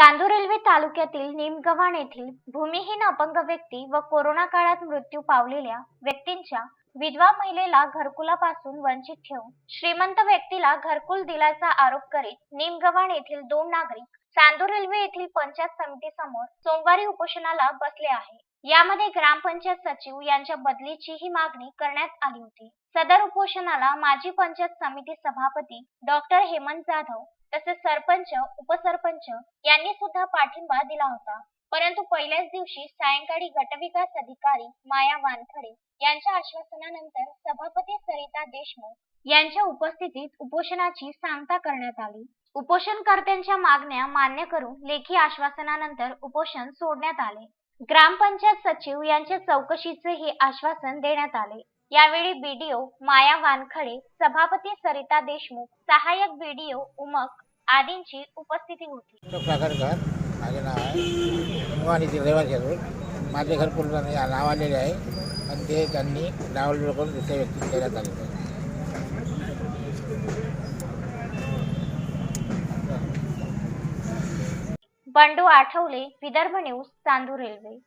Chandur railway तालुक्यातील निमगव्हाण येथील भूमिहीन अपंग व्यक्ती व कोरोना काळात मृत्यू पावलेल्या व्यक्तींच्या विधवा महिलेला घरकुलापासून वंचित ठेवून श्रीमंत व्यक्तीला घरकुल दिल्याचा आरोप करीत निमगव्हाण येथील दोन नागरिक चांदूर रेल्वे येथील पंचायत समितीसमोर सोमवारी उपोषणाला बसले आहे. यामध्ये ग्रामपंचायत सचिव यांच्या बदलीचीही मागणी करण्यात आली होती. सदर उपोषणाला माजी पंचायत समिती सभापती डॉक्टर हेमंत जाधव तसेच सरपंच उपसरपंच यांनी सुद्धा पाठिंबा दिला होता. परंतु पहिल्याच दिवशी सायंकाळी गटविकास अधिकारी माया वानखडे यांच्या आश्वासनानंतर सभापती सरिता देशमुख यांच्या उपस्थितीत उपोषणाची सांगता करण्यात आली. उपोषणकर्त्यांच्या मागण्या मान्य करून लेखी आश्वासनानंतर उपोषण सोडण्यात आले. ग्रामपंचायत सचिव यांच्या चौकशीचे हे आश्वासन देण्यात आले. यावेळी बीडीओ माया वानखडे सभापती सरिता देशमुख सहाय्यक बीडीओ उमक आदींची उपस्थिती होती. अशोक सागरकर माझे नाव आहे. रहिवासी असून माझे घर पूर्ण नाव आलेले आहे. आणि ते त्यांनी डावलूळ करून दुसऱ्या व्यक्ती देण्यात आलेले आहे बंडू आठवले विदर्भ न्यूज चांदूर रेल्वे.